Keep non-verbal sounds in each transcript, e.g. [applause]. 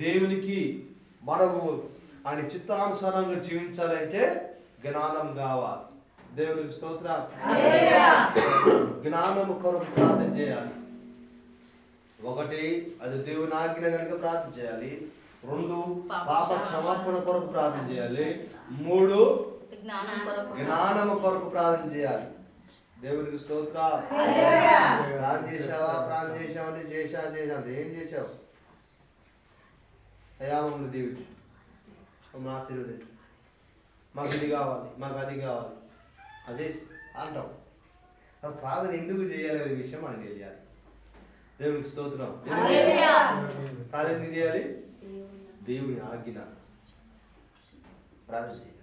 దేవునికి మనము ఆయన చిత్తానుసారంగా జీవించాలంటే జ్ఞానం కావాలి. దేవునికి స్తోత్ర జ్ఞానము కొరకు ప్రార్థన చేయాలి. ఒకటి అది దేవుని ఆజ్ఞ కనుక ప్రార్థన చేయాలి. రెండు పాప క్షమాపణ కొరకు ప్రార్థన చేయాలి. మూడు జ్ఞానము కొరకు ప్రార్థన చేయాలి. దేవునికి స్తోత్ర ప్రార్థన చేశావా? ప్రార్థన చేశావా? అంటే చేశా చేశా ఏం చేశావు? అయ్యా మమ్మల్ని దీవించు. మమ్మల్ని ఆశీర్వదించు. మాకు ఇది కావాలి మాకు అది కావాలి. అదే అంటాం. ఆ ప్రార్థన ఎందుకు చేయాలి అనే విషయం మనకు తెలియాలి. దేవునికి స్తోత్రం. ప్రార్థన ఎందుకు చేయాలి? దేవుని ఆజ్ఞ. ప్రార్థన చేయాలి.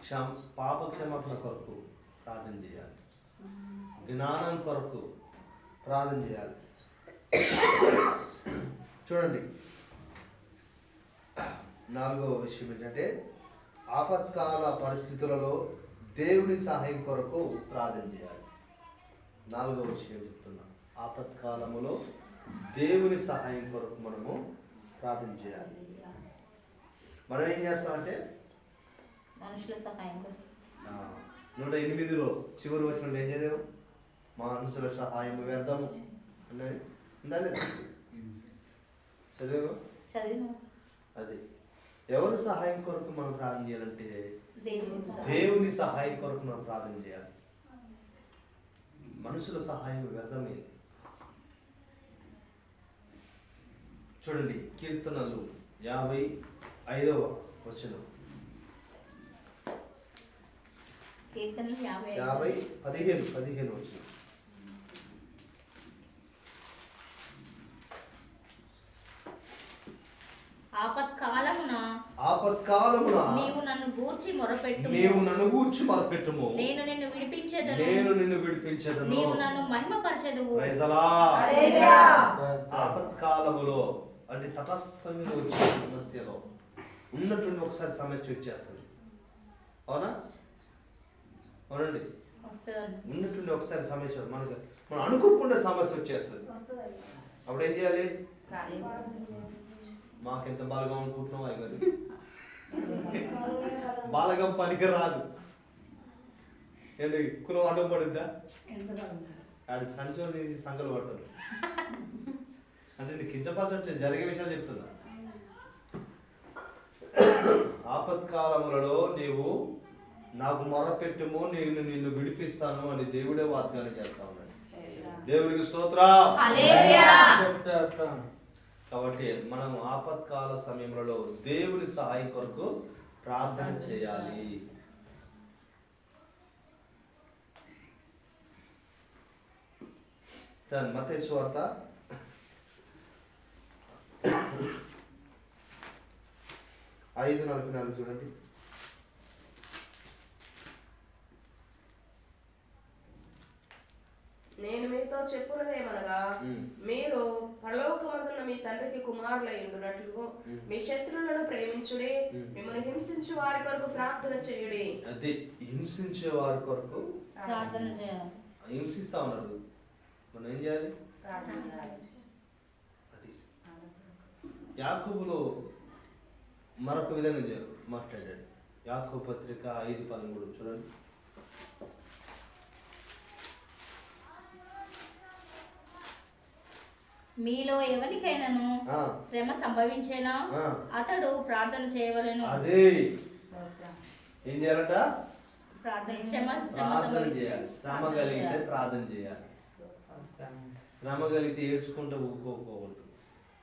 క్షమ పాప క్షమాపణ కొరకు ప్రార్థన చేయాలి. జ్ఞానం కొరకు ప్రార్థన చేయాలి. చూడండి. నాలుగవ విషయం ఏంటంటే ఆపత్కాల పరిస్థితులలో దేవుని సహాయం కొరకు ప్రార్థన చేయాలి. నాలుగవ విషయం చెప్తున్నా. ఆపత్కాలములో దేవుని సహాయం కొరకు మనము ప్రార్థన చేయాలి. మనం ఏం చేస్తామంటే మనుషుల సహాయం నూట ఎనిమిదిలో చివరి వచ్చిన ఏం చదివాం మనుషుల సహాయం వ్యర్థము ఉందా లేదా? చదివాము. చదివిన అది. ఎవరి సహాయం కొరకు మనం ప్రార్థన చేయాలంటే దేవుని సహాయం. కొరకు మనం ప్రార్థన చేయాలి మనుషుల సహాయం వ్యర్థమైంది చూడండి కీర్తనలు యాభై ఐదవ వచనం కీర్తనలు యాభై ఐదు. యాభై పదిహేను పదిహేను వచ్చిన ఆపత్కాలమున? ఆపత్కాలమున? నీవు నన్ను గూర్చి మొరపెట్టు నీవు నన్ను గూర్చి మొరపెట్టుము. నేను నిన్ను విడిపించేదను. నేను నిన్ను విడిపించదను. నీవు నన్ను మహిమపరచెదవు. ప్రైజలా. హల్లెలూయా. ఆపత్కాలములో అంటే తటస్థంగా వచ్చే సమస్యలో ఉన్నటువంటి ఒకసారి సమస్య వచ్చేస్తుంది అవునా? అవునండి. ఉన్నటువంటి ఒకసారి సమస్య మనకు మనం అనుకోకుండా సమస్య వచ్చేస్తుంది. అప్పుడు ఏం చేయాలి మాకెంత బాగా అనుకుంటున్నాం అయ్యారు [laughs] బాలగం పనికి రాదు. ఏంటి కులం అడ్డం పడుద్దా? ఆడు సంచోలు తీసి సంకలు పడతాడు. అంటే నీకు కించపరచట్లేదు జరిగే విషయాలు చెప్తున్నా. ఆపత్కాలములలో నీవు నాకు మొరపెట్టుము నేను నిన్ను విడిపిస్తాను అని దేవుడే వాగ్దానం చేస్తా ఉన్నాడు. దేవుడికి స్తోత్ర. కాబట్టి మనం ఆపత్కాల సమయంలో దేవుని సహాయం కొరకు ప్రార్థన చేయాలి. మత స్వార్త ఐదు నలభై నాలుగు చూడండి. నేను మీతో చెప్పున్నదేమనగా. మీరు పరలోకమందున్న మీ తండ్రికి కుమారులై ఉండునట్లు మీ శత్రువులను ప్రేమించుడి. మిమ్మల్ని హింసించు వారి కొరకు ప్రార్థన చేయుడి. అది హింసించే వారి కొరకు ప్రార్థన చేయాలి. హింసిస్తా ఉన్నారు. మనం ఏం చేయాలి? అది. యాకోబులో మరొక విధంగా మాట్లాడాడు. యాకో పత్రిక ఐదు పదమూడు చూడండి. మీలో ఎవరికైనాను శ్రమ సంభవించేనా? అతడు ప్రార్థన చేయవలెను. అదే. ఏం చేయాలట? ప్రార్థన శ్రమ శ్రమ ప్రార్థన చేయాలి. శ్రమ కలిగితే చేయాలి. ప్రార్థన చేయాలి. శ్రమ కలిగితే ఏడ్చుకుంటూ ఊరుకోకూడదు.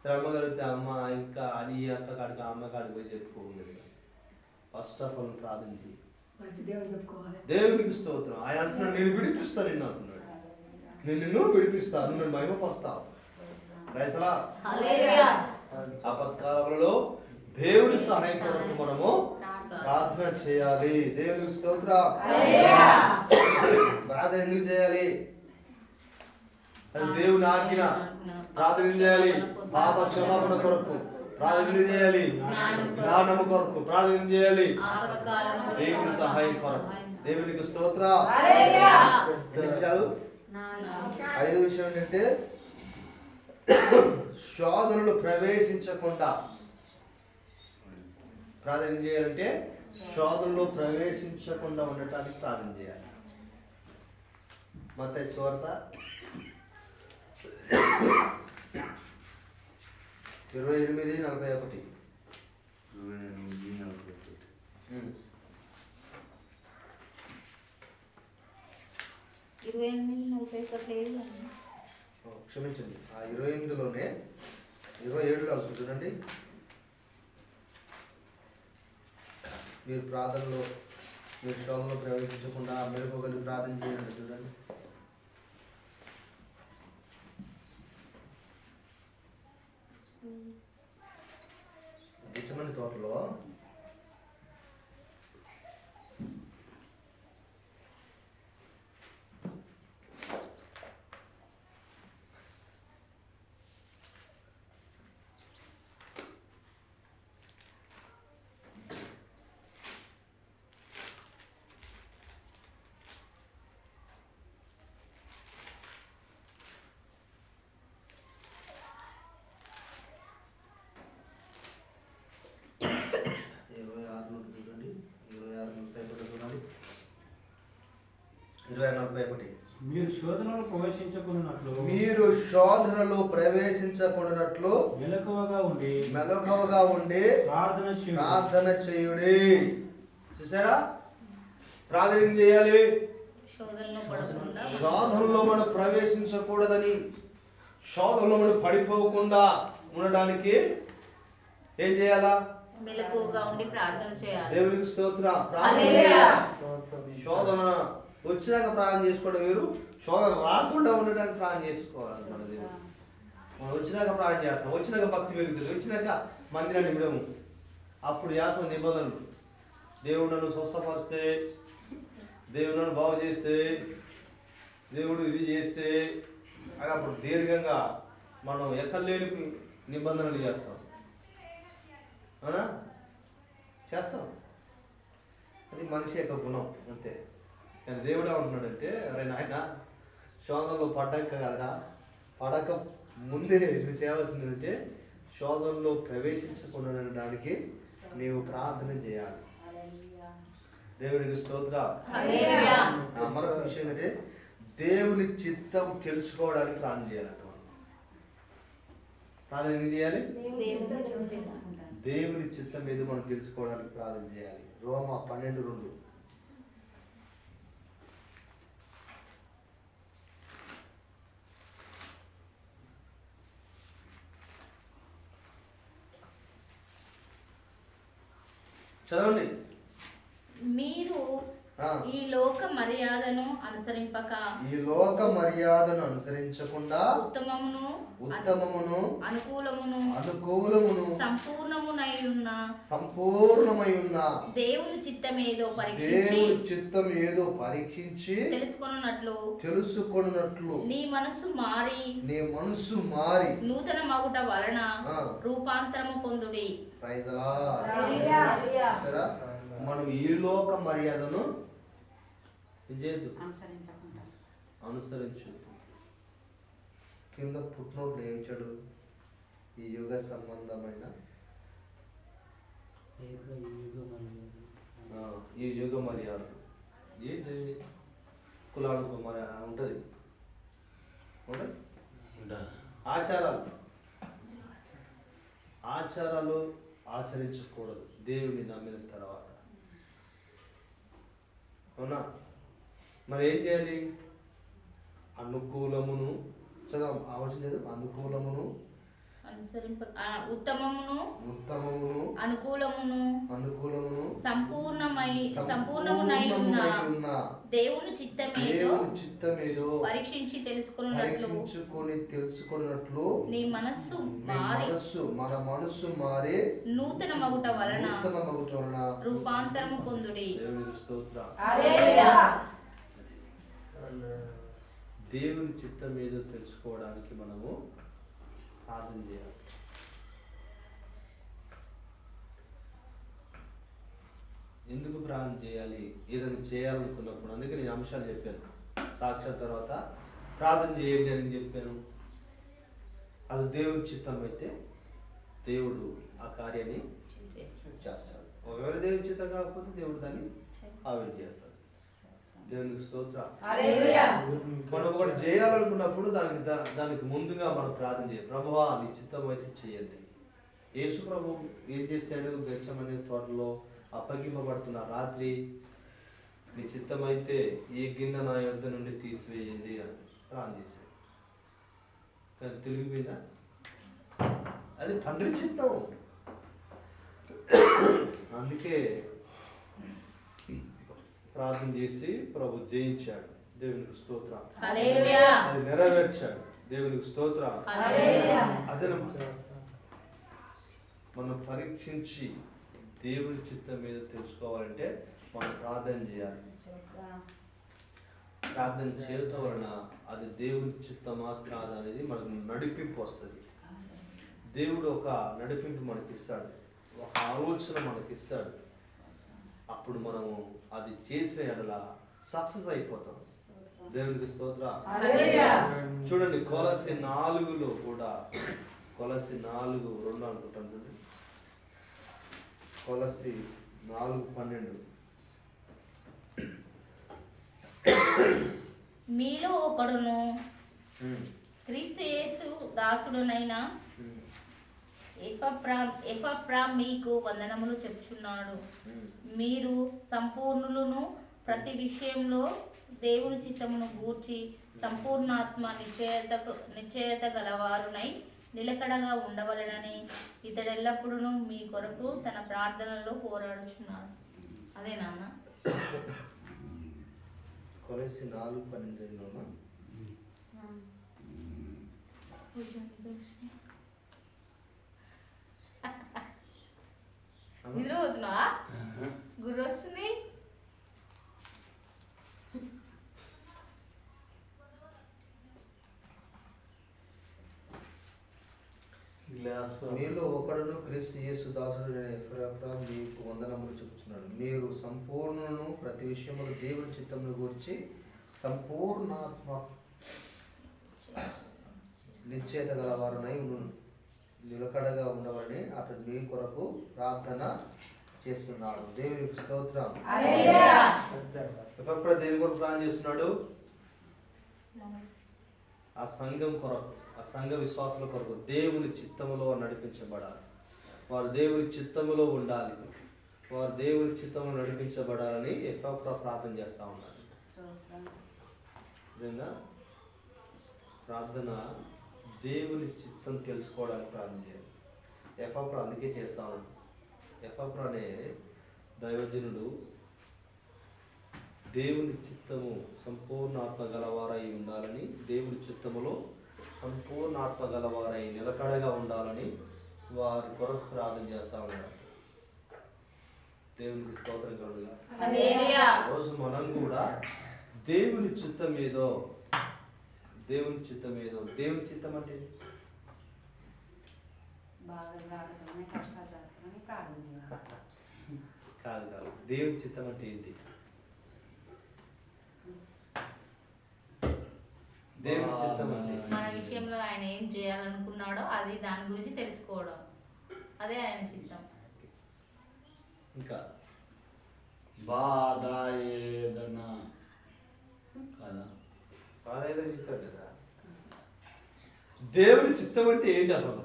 శ్రమ కలిగితే అమ్మ ఇంకా అని అక్క కాడికి అమ్మ కాడికి పోయి చెప్పుకోకూడదు ఫస్ట్ ఆఫ్ ఆల్ ప్రార్థన చేయి. దేవునికి స్తోత్రం. ఆయన అంటున్నాడు నేను విడిపిస్తాను నిన్ను అంటున్నాడు. నేను నిన్ను విడిపిస్తాను నేను మహిమపరుస్తాను ఆపత్కాలంలో దేవుని సహాయం కొరకు మనము ప్రార్థన చేయాలి. దేవునికి స్తోత్ర. ప్రార్థన ఎందుకు చేయాలి? అది దేవుని ఆజ్ఞ ప్రార్థన చేయాలి? పాప క్షమాపణ కొరకు ప్రార్థన ఎందుకు చేయాలి? జ్ఞానము కొరకు ప్రార్థన చేయాలి? దేవుని సహాయం కొరకు. దేవునికి స్తోత్ర. ఐదు విషయం ఏంటంటే శోధనలు ప్రవేశించకుండా ప్రార్థన చేయాలంటే శోధనలో ప్రవేశించకుండా ఉండటానికి ప్రార్థన చేయాలి. మత స్వార్థ ఇరవై ఎనిమిది నలభై ఒకటి. ఇరవై ఎనిమిది నలభై ఒకటి. ఇరవై ఎనిమిది నలభై ఒకటి క్షమించండి. ఆ ఇరవై ఎనిమిదిలోనే ఇరవై ఏడులో వస్తుంది చూడండి. మీరు ప్రార్థనలో మీరు శోభలో ప్రవేశించకుండా మెరుగుగలిగి ప్రార్థన చేయండి చూడండి. గిచ్చమని తోటలో ఇరవై ఆరులో చూడండి ఇరవై ఆరు నలభై ఒకటి చూడండి ఒకటి. మీరు శోధనలో ప్రవేశించకున్నట్లు మీరు శోధనలో ప్రవేశించకుండానట్లు మెలకువగా ఉండి మెలకువగా ఉండి ప్రార్థన చేయుడి. ప్రార్థన చేయుడి. చూసారా? ప్రార్థన ఏం చేయాలి? శోధనలో పడకుండా శోధనలో మనం ప్రవేశించకూడదని శోధనలో మనం పడిపోకుండా ఉండడానికి ఏం చేయాలా? మెలకువగా ఉండి ప్రార్థన చేయాలి. దేవునికి స్తోత్రం. హల్లెలూయా. శోధన. వచ్చినాక ప్రార్థన చేసుకోవడం వేరు. శోధన రాకుండా ఉండడానికి ప్రార్థన చేసుకోవాలి మన దేవుడు. మనం వచ్చినాక ప్రార్థన చేస్తాం. వచ్చినాక భక్తి పెరుగుతుంది. వచ్చినాక మందిరాన్ని విడము. అప్పుడు యాసం నిబంధనలు. దేవుడు నన్ను స్వస్థపరిస్తే దేవుడు నన్ను బాగు చేస్తే దేవుడు ఇది చేస్తే అని అప్పుడు దీర్ఘంగా మనం ఎక్కలేని నిబంధనలు చేస్తాం. అవునా? చేస్తాం. అది మనిషి యొక్క గుణం. అంతే. కానీ దేవుడు ఏమంటున్నాడంటే అరే నాయన శోధనలో పడ్డాక కదరా పడక ముందే నువ్వు చేయవలసింది ఏంటంటే శోధనలో ప్రవేశించకుండా ఉండడానికి నీవు ప్రార్థన చేయాలి దేవునికి స్తోత్ర. మరొక విషయం ఏంటంటే దేవుని చిత్తం తెలుసుకోవడానికి ప్రార్థన చేయాలంట మనం. ప్రార్థన ఎందుకు చేయాలి. దేవుని చిత్తం మీద మనం తెలుసుకోవడానికి ప్రార్థన చేయాలి రోమ పన్నెండు రెండు చదవండి. మీరు ఈ లోక మర్యాదను అనుసరింపక. ఈ లోక మర్యాదను అనుసరించకుండా ఉత్తమమును ఉత్తమమును అనుకూలమును అనుకూలమును సంపూర్ణమునై ఉన్న సంపూర్ణమై ఉన్న దేవుని చిత్తమేదో పరీక్షించి దేవుని చిత్తం ఏదో పరీక్షించి తెలుసుకొనున్నట్లు తెలుసుకున్నట్లు నీ మనస్సు మారి నీ మనసు మారి నూతన మగుట వలన. రూపాంతరము పొందుడి. సరే? మనం ఈ లోక మర్యాదను అనుసరించకుండా. అనుసరించు కింద పుట్టినోట్లు ఏం చెడు? ఈ యుగ సంబంధమైన? ఈ యుగ మర్యాద. ఏంటి కులాలకు మరి ఉంటుంది. ఉంటుంది? ఆచారాలు. ఆచారాలు ఆచరించకూడదు. దేవుని నమ్మిన తర్వాత. అవునా? మరి ఏం చేయాలి అనుకూలమును చదవం ఆలోచన చదువు అనుకూలమును అనుసరింప ఉత్తమమును ఉత్తమమును అనుకూలమును అనుకూలమును సంపూర్ణమై సంపూర్ణమునై ఉన్న దేవుని చిత్తమేదో దేవుని చిత్తమేదో పరీక్షించి తెలుసుకున్నట్లు పరీక్షించుకొని తెలుసుకున్నట్లు నీ మనస్సు మారి మనస్సు మన మనస్సు మారి నూతన మగుట వలన నూతన మగుట వలన రూపాంతరము పొందుడి. స్తోత్రం. హల్లెలూయా. దేవుని చిత్తం ఏదో తెలుసుకోవడానికి మనము ప్రార్థన చేయాలి. ఎందుకు ప్రార్థన చేయాలి? ఏదైనా చేయాలనుకున్నప్పుడు అందుకే నేను అంశాలు చెప్పాను. సాక్షాత్ తర్వాత ప్రార్థన చేయండి అని చెప్పాను. అది దేవుడి చిత్తం అయితే దేవుడు ఆ కార్యాన్ని చేస్తాడు. ఒకవేళ దేవుడి చిత్తం కాకపోతే దేవుడు దాన్ని ఆవిరి చేస్తాడు. దేవునికి స్తోత్ర మనం ఒకటి చేయాలనుకున్నప్పుడు దానికి దానికి ముందుగా మనం ప్రార్థన చేయాలి. ప్రభువా నీ చిత్తం అయితే చేయండి. యేసు ప్రభు ఏం చేశాడు? గచ్చమనే తోటలో అప్పగింపబడుతున్న రాత్రి నీ చిత్తం అయితే ఈ గిన్నె నా యొద్ద నుండి తీసివేయండి అని ప్రార్థన చేశాడు. కానీ తెలివిపోయిందా? అది తండ్రి చిత్తం. అందుకే ప్రార్థన చేసి ప్రభు జయించాడు. దేవునికి స్తోత్రం. అది నెరవేర్చాడు. దేవునికి స్తోత్రం. అదే మనం పరీక్షించి దేవుని చిత్తం మీద తెలుసుకోవాలంటే మనం ప్రార్థన చేయాలి. ప్రార్థన చేయటం వలన అది దేవుని చిత్తమా కాదా అనేది మనకు నడిపింపు వస్తుంది. దేవుడు ఒక నడిపింపు మనకి ఇస్తాడు ఒక ఆలోచన మనకి ఇస్తాడు అప్పుడు మనము అది చేసిన ఎడల సక్సెస్ అయిపోతాం. దేవునికి స్తోత్ర. చూడండి కొలసి నాలుగులో కూడా కొలసి నాలుగు రెండు అనుకుంటాను చూడండి. కొలసి నాలుగు పన్నెండు. మీలో ఒకడును క్రీస్తు యేసు దాసుడునైన ఉమ్, ఎఫప్రా ఎఫప్రా మీకు వందనములు చెప్పుచున్నాడు. ఉమ్. మీరు సంపూర్ణులను ప్రతి విషయంలో దేవుని చిత్తమును గూర్చి సంపూర్ణాత్మ నిశ్చయత నిశ్చయత గలవారునై నిలకడగా ఉండవలెనని ఇతడెల్లప్పుడూ మీ కొరకు తన ప్రార్థనలో పోరాడుచున్నాడు. అదే నాన్న. కొలసి నాలుగు పన్నెండులోనా నిద్ర పోతున్నావా? గుర్రు వస్తుంది మీలో ఒకడును క్రీస్తు యేసు దాసుడు నేను ఎఫ్రాఫ్రా మీకు వందనములు చెప్తున్నాడు మీరు సంపూర్ణను ప్రతి విషయములు దేవుని చిత్తమును గురించి సంపూర్ణాత్మ నిశ్చేత గలవారునై ఉండును. నిలకడగా ఉండవని అతడు మీ కొరకు ప్రార్థన చేస్తున్నాడు. దేవునికి స్తోత్రం. ఎప్పుడు దేని కొరకు ప్రార్థన చేస్తున్నాడు? ఆ సంఘం కొరకు ఆ సంఘ విశ్వాసుల కొరకు దేవుని చిత్తములో నడిపించబడాలి. వారు దేవుని చిత్తములో ఉండాలి. వారు దేవుని చిత్తములో నడిపించబడాలని ఎఫ్రా ప్రార్థన చేస్తూ ఉన్నారు. నిజంగా ప్రార్థన దేవుని చిత్తం తెలుసుకోవడానికి ప్రార్థన చేయాలి. ఎఫ్రా అందుకే చేస్తా ఎఫ్రా అనే దైవజనుడు దేవుని చిత్తము సంపూర్ణ ఆత్మ గలవారై ఉండాలని దేవుని చిత్తములో సంపూర్ణ ఆత్మ గలవారై నిలకడగా ఉండాలని వారి కొరకు ప్రార్థన చేస్తా ఉన్నారు దేవునికి స్తోత్రం కలుగుగా రోజు మనం కూడా దేవుని చిత్తం ఏదో దేవుని చిత్తం ఏదో? దేవుని చిత్తం అంటే? కాదు కాదు. దేవుని చిత్తం అంటే ఏంటి? దేవుని చిత్తం అంటే మన విషయంలో ఆయన ఏం చేయాలనుకున్నాడో అది దాని గురించి తెలుసుకోవడం. అదే ఆయన చిత్తం. ఇంకా? బాధ ఏదన్నా కదా? అదేదో చిత్తం కదా. దేవుని చిత్తం అంటే ఏంటి అసలు?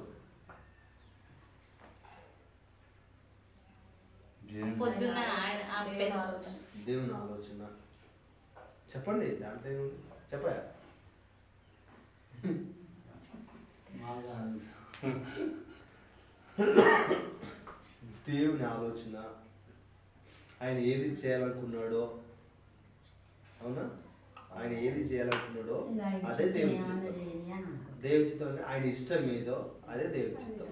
దేవుని ఆలోచన. చెప్పండి దాంట్లో ఏముంది చెప్పా బాగా దేవుని ఆలోచన. ఆయన ఏది చేయాలనుకున్నాడో. అవునా? ఆయన ఏది చేయాలనుకున్నాడో అదే దేవుని చిత్తం. దేవుని చిత్తం అంటే ఆయన ఇష్టం ఏదో అదే దేవుని చిత్తం.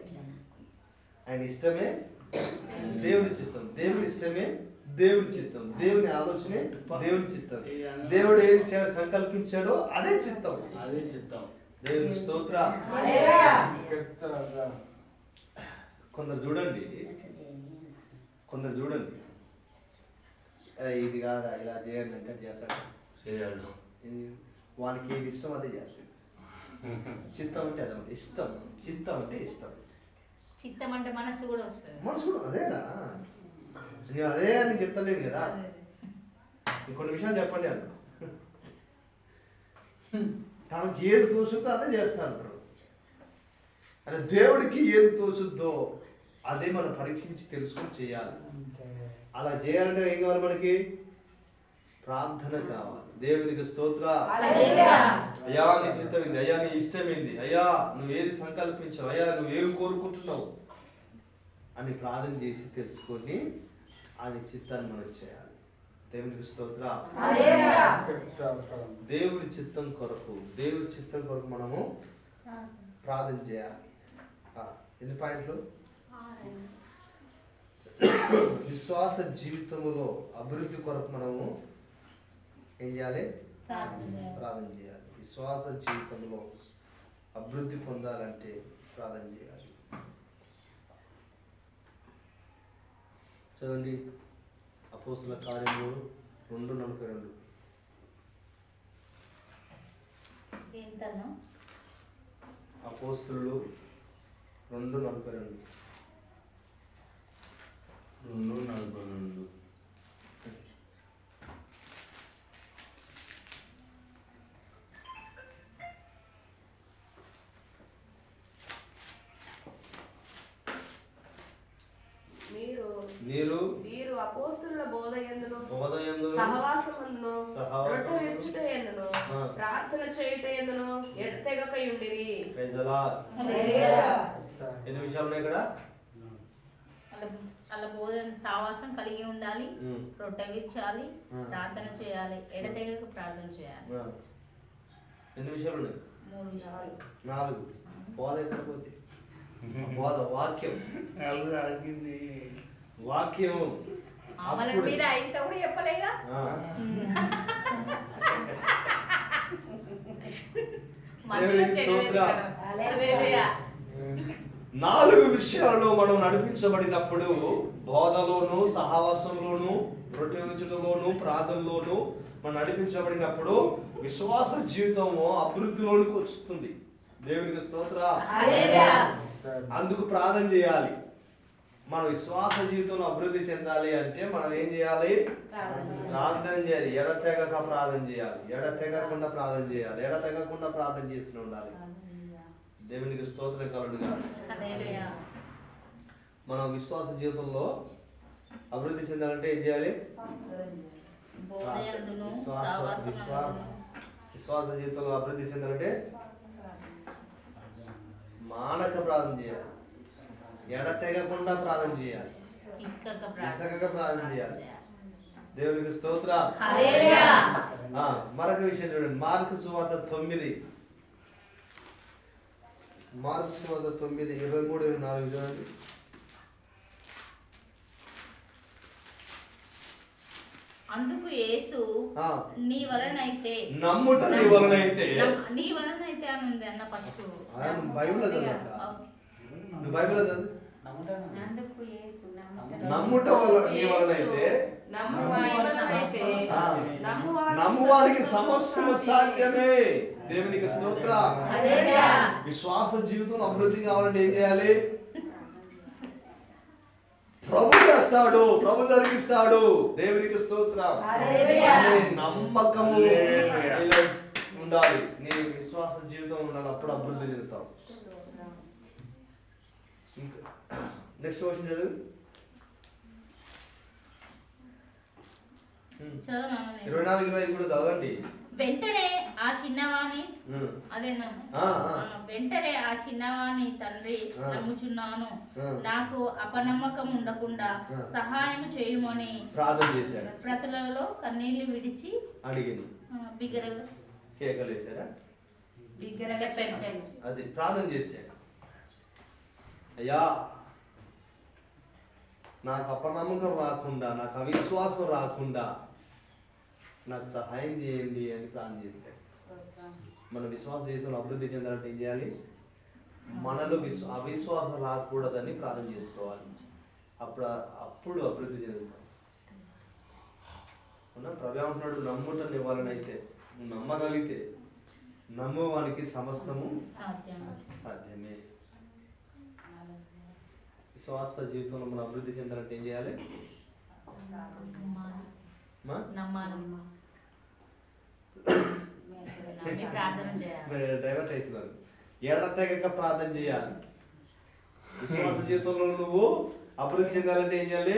ఆయన ఇష్టమే దేవుని చిత్తం. దేవుని ఇష్టమే దేవుని చిత్తం. దేవుని ఆలోచనే దేవుని చిత్తం. దేవుడు ఏది చేయాలి సంకల్పించాడో అదే చిత్తం. అదే చిత్తం. దేవుని స్తోత్ర. కొందరు చూడండి. కొందరు చూడండి. "ఏ, ఇది కాదా ఇలా చేయండి అంటే చేస్తాడు. చేయాడు వానికి ఏది ఇష్టం అదే చేస్తాడు. చిత్తం అంటే అదనమాట. ఇష్టం. చిత్తం అంటే ఇష్టం. చిత్తం అంటే మనసు కూడా వస్తుంది. మనసు కూడా అదేనా? నేను అదే అని చెప్తలేను కదా. ఇంకొన్ని విషయాలు చెప్పండి అన్న. తనకి ఏది తోచుద్దో అదే చేస్తాను బ్రో అంటే దేవుడికి ఏది తోచుద్దో అదే మనం పరీక్షించి తెలుసుకొని చేయాలి. అలా చేయాలంటే ఏం కావాలి మనకి? ప్రార్థన కావాలి. దేవునికి స్తోత్ర. అయ్యా నీ చిత్తం ఏంది అయ్యా నీ ఇష్టం ఏంది అయ్యా నువ్వు ఏది సంకల్పించావు? అయ్యా నువ్వు ఏం కోరుకుంటున్నావు? అని ప్రార్థన చేసి తెలుసుకొని ఆయన చిత్తాన్ని మనం చేయాలి. దేవునికి స్తోత్ర. దేవుడి చిత్తం కొరకు దేవుడి చిత్తం కొరకు మనము ప్రార్థన చేయాలి. ఎన్ని పాయింట్లు? విశ్వాస జీవితంలో అభివృద్ధి కొరకు మనము ఏం చేయాలి? ప్రార్థన చేయాలి. ప్రార్థన చేయాలి. విశ్వాస జీవితంలో అభివృద్ధి పొందాలంటే ప్రార్థన చేయాలి. చదవండి. అపోస్తుల కార్యములు రెండు నలభై రెండు. ఏంటన్నా? అపోస్తులు రెండు నలభై రెండు. రెండు నలభై రెండు మీరు మీరు మీరు అపోస్తుల బోధ ఎందును బోధయందు సహవాసమందును సహవాసమందును, రొట్టె విరుచుట ఎందును ఆ. ప్రార్థన చేయుట ఎందును ఎడతెగక ఉండిరి ప్రజలా హల్లెలూయా. ఎన్ని విషయాలు ఉన్నాయి ఇక్కడ వాళ్ళ వాళ్ళ బోధన సావాసం కలిగి ఆ. ప్రార్థన చేయాలి ఎడతెగక ప్రార్థన చేయాలి. ఎన్ని విషయాలు ఉన్నాయి మూడు విషయాలు. నాలుగు. బోధ ఎక్కడ పోతే? బోధ వాక్యం. అడిగింది. వాక్యం. అప్పుడు- మీద ఇంత కూడా చెప్పలేగా. మధ్యలో నాలుగు విషయాల్లో మనం నడిపించబడినప్పుడు బోధలోను సహవాసంలోను రొట్టె రుచుటలోను ప్రార్థనలోను మనం నడిపించబడినప్పుడు విశ్వాస జీవితము అభివృద్ధిలోనికి వస్తుంది. దేవునికి స్తోత్ర. అందుకు ప్రార్థన చేయాలి. మన విశ్వాస జీవితంలో అభివృద్ధి చెందాలి అంటే మనం ఏం చేయాలి? ప్రార్థన చేయాలి. ఎడతెగక ప్రార్థన చేయాలి. ఎడతెగకుండా ప్రార్థన చేయాలి. ఎడతెగకుండా ప్రార్థన చేస్తూ ఉండాలి. దేవునికి స్తోత్రం హల్లెలూయా. మనం విశ్వాస జీవితంలో అభివృద్ధి చెందాలంటే ఏం చేయాలి? విశ్వాస విశ్వాస విశ్వాస జీవితంలో అభివృద్ధి చెందాలంటే మానక ప్రార్థన చేయాలి. ఎడతెగకుండా ప్రార్థన చేయాలి. ప్రార్థన చేయాలి. దేవునికి స్తోత్ర. మరొక విషయం చూడండి. మార్కు సువార్త తొమ్మిది. మార్కు సువార్త తొమ్మిది ఇరవై మూడు ఇరవై నాలుగు చూడండి. అందుకు యేసు ఆ, నీ వలనైతే నమ్ముట నీ వలనైతే నీ వలనైతే అని ఉంది అన్న ఫస్ట్ బైబిల్లో చదువు? అందుకు యేసు నమ్ముట వల్ల నీ వలనైతే నమ్మువానికి సాధ్యమే. దేవునికి స్తోత్ర. విశ్వాస జీవితం అభివృద్ధి కావాలంటే ఏం చేయాలి? ప్రభు చేస్తాడు. ప్రభు జరిగిస్తాడు. దేవునికి స్తోత్రం. నమ్మకము ఉండాలి. నీ విశ్వాస జీవితం ఉండాలి. అప్పుడు అభివృద్ధి చెందుతావు. నెక్స్ట్ క్వశ్చన్ చదువు. ఇరవై నాలుగు ఇరవై ఐదు కూడా చదవండి. వెంటనే ఆ చిన్నవాణి. అదేనా వెంటనే ఆ చిన్నవాణి తండ్రి. నమ్ముచున్నాను. నాకు అపనమ్మకం ఉండకుండా. సహాయం చేయమని ప్రార్థన చేశాడు. ప్రతులలో కన్నీళ్ళు విడిచి అడిగింది. బిగ్గరగా. కేకలు వేశారా? బిగ్గరగా చెప్పాను. అది ప్రార్థన చేశాడు. అయ్యా నాకు అపనమ్మకం రాకుండా నాకు అవిశ్వాసం రాకుండా నాకు సహాయం చేయండి అని ప్లాన్ చేశాడు. మన విశ్వాస జీవితంలో అభివృద్ధి చెందాలంటే ఏం చేయాలి? మనలో విశ్వ అవిశ్వాసం రాకూడదని ప్రార్థన చేసుకోవాలి. అప్పుడు అప్పుడు అభివృద్ధి చెందుతాం. ప్రభావం అంటున్నాడు నమ్ముటని ఇవ్వాలనైతే నమ్మగలిగితే నమ్మవానికి సమస్తము సాధ్యమే. విశ్వాస జీవితంలో మనం అభివృద్ధి చెందాలంటే ఏం చేయాలి? డైవర్ట్ అవుతున్నారు ఎడతెగక ప్రార్థన చేయాలి విశ్వాస జీవితంలో నువ్వు అభివృద్ధి చెందాలంటే ఏం చేయాలి?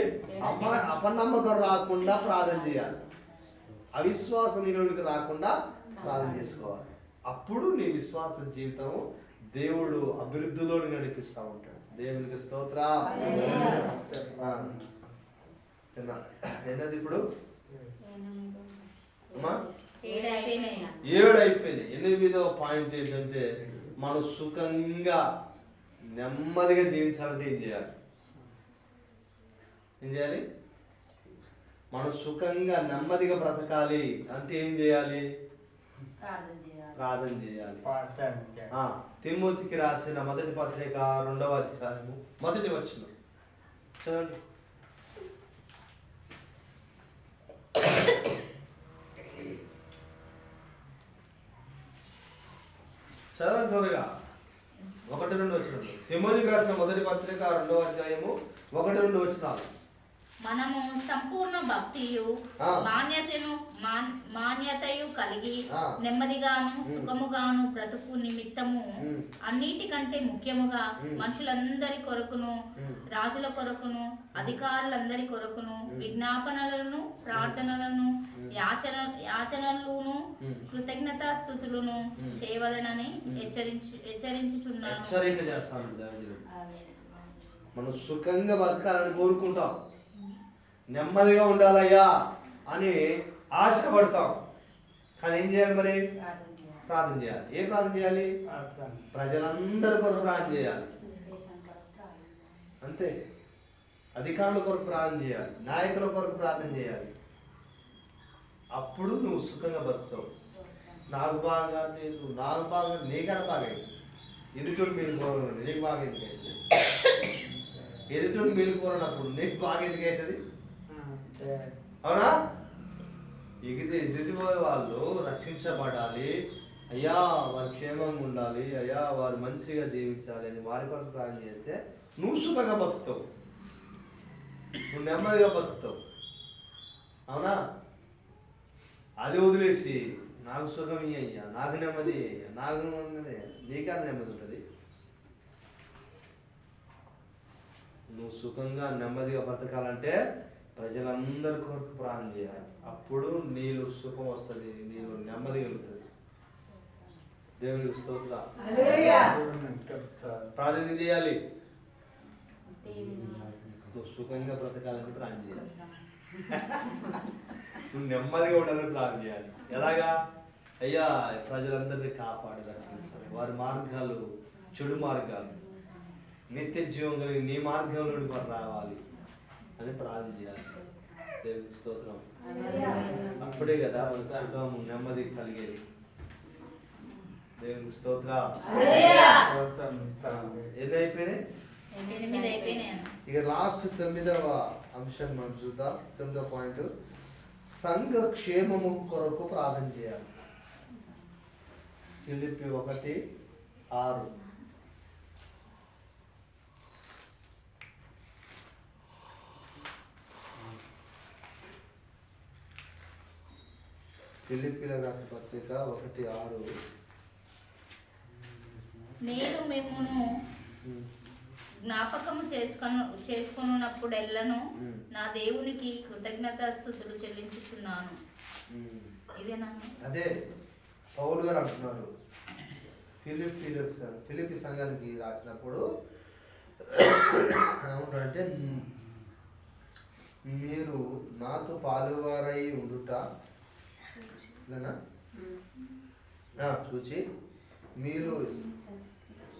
అప అపనమ్మకం రాకుండా ప్రార్థన చేయాలి అవిశ్వాసం నీలోనికి రాకుండా ప్రార్థన చేసుకోవాలి. అప్పుడు నీ విశ్వాస జీవితం దేవుడు అభివృద్ధిలోని నడిపిస్తూ ఉంటాడు. దేవునికి స్తోత్ర. ఎన్నది ఇప్పుడు ఏడు అయిపోయినాయి ఏడు అయిపోయింది ఎనిమిదవ పాయింట్ ఏంటంటే మనం సుఖంగా నెమ్మదిగా జీవించాలంటే ఏం చేయాలి? ఏం చేయాలి? మనం సుఖంగా నెమ్మదిగా బ్రతకాలి అంటే ఏం చేయాలి? ప్రార్థన చేయాలి. తిమోతికి రాసిన మొదటి పత్రిక రెండవ అధ్యాయము. మొదటి వచ్చిన చదవండి. చదవండి త్వరగా. ఒకటి రెండు వచ్చిన తిమ్మదికి రాసిన మొదటి పత్రిక రెండవ అధ్యాయము ఒకటి రెండు వచ్చినాలు మనము సంపూర్ణ భక్తియు. మాన్యతను మాన్- మాన్యతయు కలిగి. నెమ్మదిగాను. సుఖముగాను బ్రతుకు నిమిత్తము. అన్నిటికంటే ముఖ్యముగా. మనుషులందరి కొరకును. రాజుల కొరకును అధికారులందరి కొరకును. విజ్ఞాపనలను ప్రార్థనలను. యాచన యాచనలును ఉమ్. కృతజ్ఞతాస్థుతులను ఉమ్. చేయవలనని. హెచ్చరించు హెచ్చరించుచున్నాను. మనం సుఖంగా బతకాలని కోరుకుంటాం నెమ్మదిగా ఉండాలయ్యా అని ఆశపడతాం. కానీ ఏం చేయాలి మరి? ప్రార్థన చేయాలి. ఏ ప్రార్థన చేయాలి? ప్రజలందరి కొరకు ప్రార్థన చేయాలి. అంతే. అధికారుల కొరకు ప్రార్థన చేయాలి. నాయకుల కొరకు ప్రార్థన చేయాలి. అప్పుడు నువ్వు సుఖంగా బతుకుతావు. నాకు బాగా నీకు నాకు బాగా నీకన బాగా ఎదుటి మీరు నీకు బాగా ఎందుకైతుంది? ఎదుటి మీరు కోరినప్పుడు నీకు బాగా ఎందుకైతుంది? అవునా? ఎగితే ఎదుటిపోయే వాళ్ళు రక్షించబడాలి. అయ్యా వారి క్షేమంగా ఉండాలి. అయ్యా వారు మంచిగా జీవించాలి అని వారి కొరకు ప్రార్థన చేస్తే నువ్వు సుఖంగా బతుకుతావు. నువ్వు నెమ్మదిగా బతుకుతావు. అవునా? అది వదిలేసి నాకు సుఖం ఇయ్య అయ్యా నాకు నెమ్మది అయ్యా. నాకు నెమ్మది నీకా నెమ్మది ఉంటుంది? నువ్వు సుఖంగా నెమ్మదిగా బతకాలంటే ప్రజలందరి కొరకు ప్రార్థన చేయాలి. అప్పుడు నీళ్ళు సుఖం వస్తుంది నీళ్ళు నెమ్మది కలుగుతుంది. దేవునికి స్తోత్ర. ప్రార్థన చేయాలి. దేవుని నువ్వు సుఖంగా బ్రతకాలని ప్రార్థన చేయాలి. నువ్వు నెమ్మదిగా ఉండాలని ప్రార్థన చేయాలి. ఎలాగా? అయ్యా ప్రజలందరినీ కాపాడి రక్షించాలి వారి మార్గాలు చెడు మార్గాలు. నిత్య జీవం కలిగి నీ మార్గంలో నుండి వారు రావాలి. అని ప్రార్థన చేయాలి. దేవునికి స్తోత్రం. అప్పుడే కదా మనకు నెమ్మది కలిగేది. దేవునికి స్తోత్ర. ఎన్ని అయిపోయినాయి? అయిపోయినాయి ఇక లాస్ట్ తొమ్మిదవ అంశం మనం చూద్దాం. తొమ్మిదవ పాయింట్ సంఘ క్షేమము కొరకు ప్రార్థన చేయాలి. ఒకటి ఆరు. ఫిలిప్పిల రాసిన పత్రిక ఒకటి ఆరు. నేను మిమ్మును జ్ఞాపకము చేసుకొను చేసుకొనున్నప్పుడెల్లను ఉమ్. నా దేవునికి కృతజ్ఞతాస్థుతులు చెల్లించుచున్నాను. ఉమ్. ఇదేనా? అదే పౌలు గారు అంటున్నారు. ఫిలిప్ ఫిలిప్స్ ఫిలిపి సంఘానికి రాసినప్పుడు ఏమంటారంటే "మ్, మీరు నాతో పాలువారై ఉండుట చూచి మీరు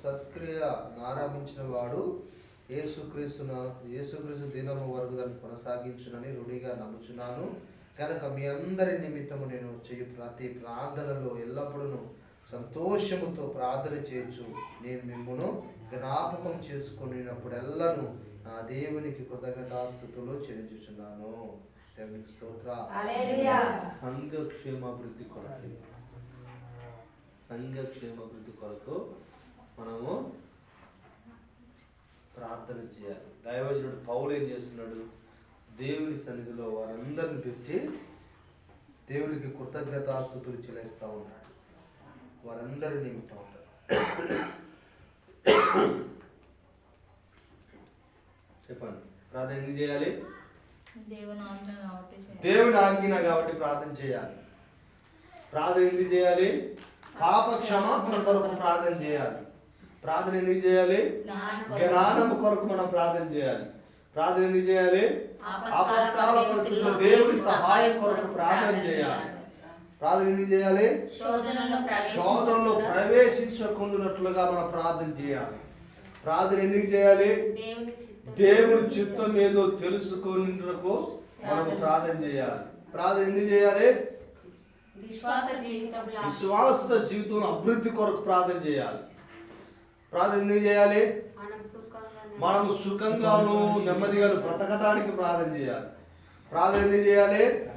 సత్క్రియ ఆరంభించిన వాడు యేసుక్రీస్తున యేసుక్రీస్తు దినము వరకు దాన్ని కొనసాగించునని రూఢిగా నమ్ముచున్నాను. కనుక మీ అందరి నిమిత్తము నేను చేయు ప్రతి ప్రార్థనలో ఎల్లప్పుడూ సంతోషముతో ప్రార్థన చేయొచ్చు నేను మిమ్మను జ్ఞాపకం చేసుకున్నప్పుడెల్లను నా దేవునికి కృతజ్ఞతాస్థుతులు చెల్లించుచున్నాను. దేవునికి స్తోత్ర హల్లెలూయా. సంఘ క్షేమాభివృద్ధి కొరకు. సంఘ క్షేమాభివృద్ధి కొరకు మనము ప్రార్థన చేయాలి. దైవజనుడు పౌలు ఏం చేస్తున్నాడు? దేవుని సన్నిధిలో వారందరిని పెట్టి దేవునికి కృతజ్ఞతాస్తుతులు చెల్లిస్తూ ఉన్నాడు. వారందరినీ నింపుతూ ఉంటారు చెప్పండి. ప్రార్థన ఎందుకు చేయాలి? దేవుని ఆజ్ఞ కాబట్టి ప్రార్థన చేయాలి. ప్రార్థన ఎందుకు చేయాలి? పాప క్షమాపణ కొరకు ప్రార్థన చేయాలి. ప్రార్థన ఎందుకు చేయాలి? జ్ఞానం కొరకు. మనం ప్రార్థన చేయాలి. ప్రార్థన ఎందుకు చేయాలి? ఆపత్కాల పరిస్థితుల్లో దేవుని సహాయం కొరకు ప్రార్థన చేయాలి. ప్రార్థన ఎందుకు చేయాలి? శోధనలో శోధనలో ప్రవేశించకుండానట్లుగా మనం ప్రార్థన చేయాలి. ప్రార్థన ఎందుకు చేయాలి? దేవుని చిత్తం ఏదో తెలుసుకునేందుకు మనం ప్రార్థన. చేయాలి. ప్రార్థన ఎందుకు చేయాలి? విశ్వాస జీవితంలో అభివృద్ధి కొరకు ప్రార్థన చేయాలి. ప్రార్థన ఎందుకు చేయాలి? మనం సుఖంగా మనం సుఖంగాను నెమ్మదిగాను బ్రతకటానికి ప్రార్థన చేయాలి. ప్రార్థన ఎందుకు చేయాలి?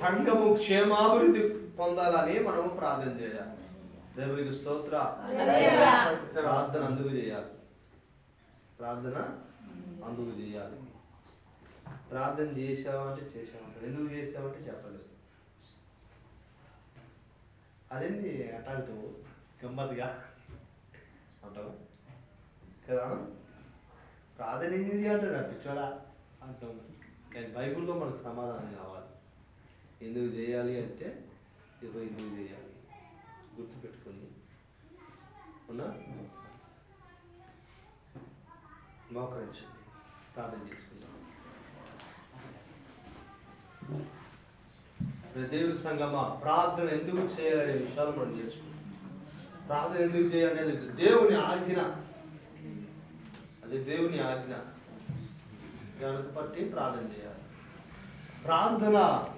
సంఘము క్షేమాభివృద్ధి పొందాలని మనం ప్రార్థన చేయాలి. దేవునికి స్తోత్ర. ప్రార్థన అందుకు చేయాలి. ప్రార్థన అందుకు చేయాలి. ప్రార్థన చేసామంటే చేసామంటే ఎందుకు చేసామంటే చెప్పలేదు. అదేంది అటాడుతూ గమ్మత్తుగా అంటావు? కదా? ప్రార్థన ఎందుకు అంటాడు? పిచ్చోడా అంటాం కానీ బైబిల్లో మనకు సమాధానం కావాలి. ఎందుకు చేయాలి అంటే ఎందుకు చేయాలి. గుర్తుపెట్టుకుంది ఉన్నా? మోకరించండి. ప్రార్థన చేసుకుందాం. దేవుడి సంగమా ప్రార్థన ఎందుకు చేయాలనే విషయాలు మనం నేర్చుకుంటాం ప్రార్థన ఎందుకు చేయాలనేది దేవుని ఆజ్ఞ. అది దేవుని ఆజ్ఞ. దానికి బట్టి ప్రార్థన చేయాలి. ప్రార్థన